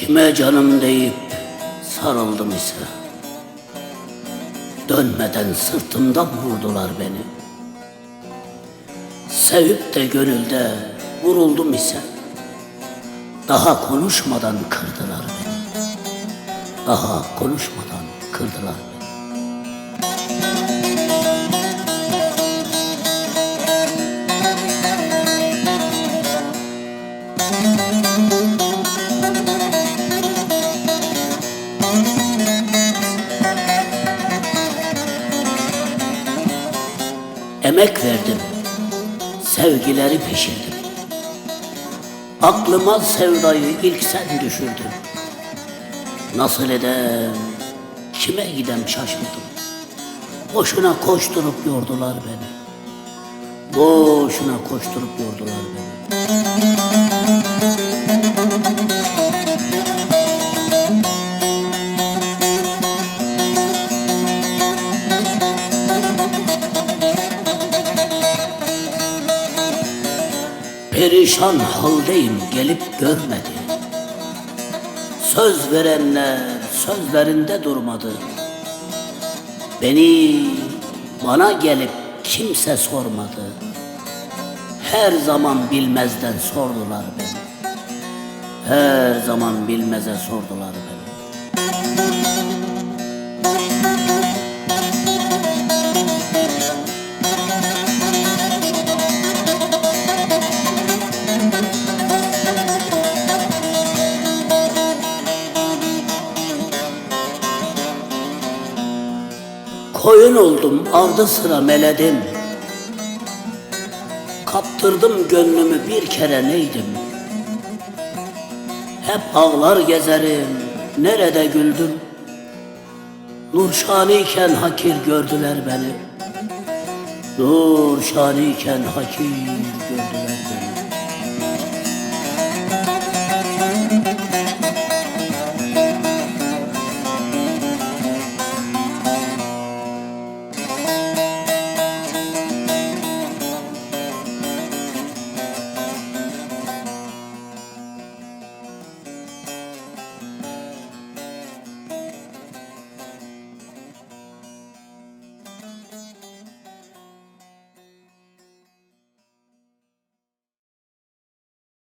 Gitme canım deyip sarıldım ise Dönmeden sırtımdan vurdular beni. Sevip de gönülde vuruldum ise Daha konuşmadan kırdılar beni. Daha konuşmadan kırdılar Emek verdim, sevgileri pişirdim. Aklıma sevdayı ilk sen düşürdün. Nasıl edem, kime gidem şaşırdım. Boşuna koşturup yordular beni. Boşuna koşturup yordular beni. Perişan haldeyim gelip görmedi. Söz verenler sözlerinde durmadı. Beni bana gelip kimse sormadı. Her zaman bilmezden sordular beni. Her zaman bilmeze sordular beni. Koyun oldum avda sıra meledim. Kaptırdım gönlümü bir kere neydim? Hep ağlar gezerim nerede güldüm? Nurşaniyken hakir gördüler beni. Nurşaniyken hakir gördüler